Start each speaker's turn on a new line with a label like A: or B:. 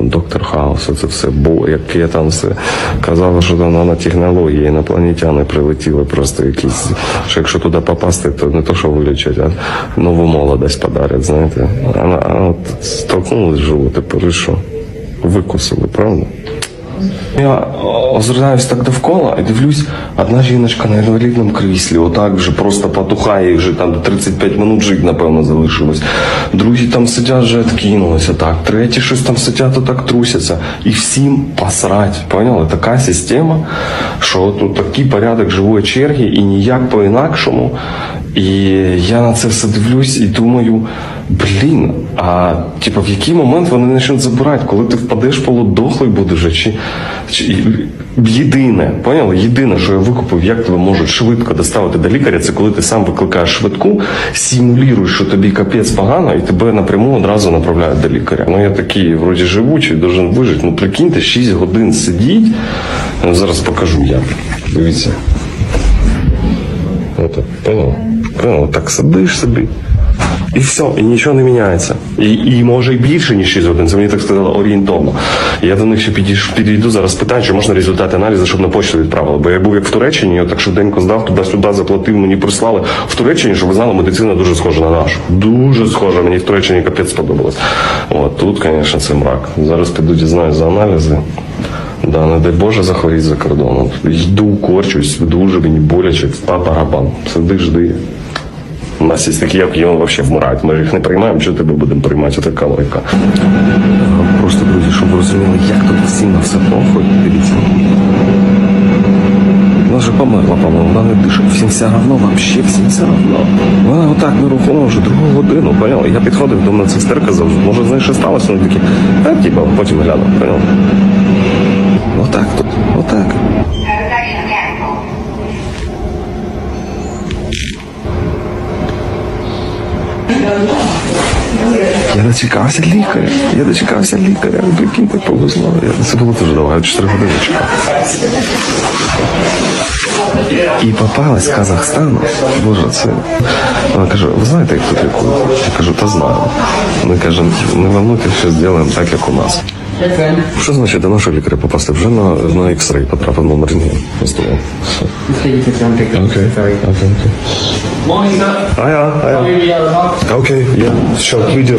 A: там доктор Хаус, це все бо яке там все. Казали, що там нанотехнології, інопланетяни прилетіли просто якісь. Що якщо туди попасти, то не то, що вилічать, а нову молодость подарять, знаєте. А, а от столкнулись і що? Викусили, правда? Я озираюсь так довкола і дивлюсь, одна жіночка на інвалідному кріслі, отак вже просто потухає, і вже там 35 минут жити, напевно, залишилось. Другі там сидять, вже відкинулися так. Треті щось там сидять, отак трусяться. І всім посрать. Поняли? Така система, що тут такий порядок живої черги і ніяк по-інакшому. І я на це все дивлюсь і думаю, блін, а типу, в який момент вони почнуть забирати, коли ти впадеш полудохлий будеш, чи, чи єдине, поняли? Єдине, що я викупив, як тебе можуть швидко доставити до лікаря, це коли ти сам викликаєш швидку, симулюєш, що тобі капець погано, і тебе напряму одразу направляють до лікаря. Ну я такий, вроді живучий, должен вижити. Ну прикиньте, 6 годин сидіть. Зараз покажу як. Дивіться. Это, понял? Понял? Так сидиш собі. І все, і нічого не міняється. І, і може і більше, ніж 6 годин. Це мені так сказали орієнтовно. Я до них ще підійш, підійду зараз питаю, чи можна результати аналізу, щоб на почту відправили. Бо я був як в Туреччині, я так швиденько здав, туди-сюди заплатив, мені прислали. В Туреччині, щоб ви знали, медицина дуже схожа на нашу. Дуже схожа. Мені в Туреччині капець сподобалось. От тут, звісно, це мрак. Зараз піду дізнаюсь за аналізи. Да, не дай Боже захворіть за кордоном. Йду, корчусь, дуже мені боляче, та барабан. Сиди, жди. У нас є такі, як вони взагалі вмирають. Ми їх не приймаємо, що тебе будемо приймати, така логіка. Просто, друзі, щоб ви розуміли, як тут всім на все похуй, дивіться. Вона вже померла, по-моєму, вона не дише. Всім все равно, вообще всім все равно. Вона отак нерухомо вже другу годину, поняв? Я підходив до медсестерки завжди. Може, знаєш, що сталося? Вони такі, та типа, потім гляну, поняв? Я дочекався лікаря. Я дочекався лікаря. Прикиньте, повезло. Я, це було дуже довго, я 4 години чекав. І попалась з Казахстану. Боже, це. Вона каже, ви знаєте, як тут лікують? Я кажу, та знаю. Ми каже, не волнуйтесь, що зробимо так, як у нас. Що значить до нашого лікаря попасти? Вже на, на X-ray потрапив номер рентген. Окей, окей, окей. Ая, ая. Окей, я. Що, відео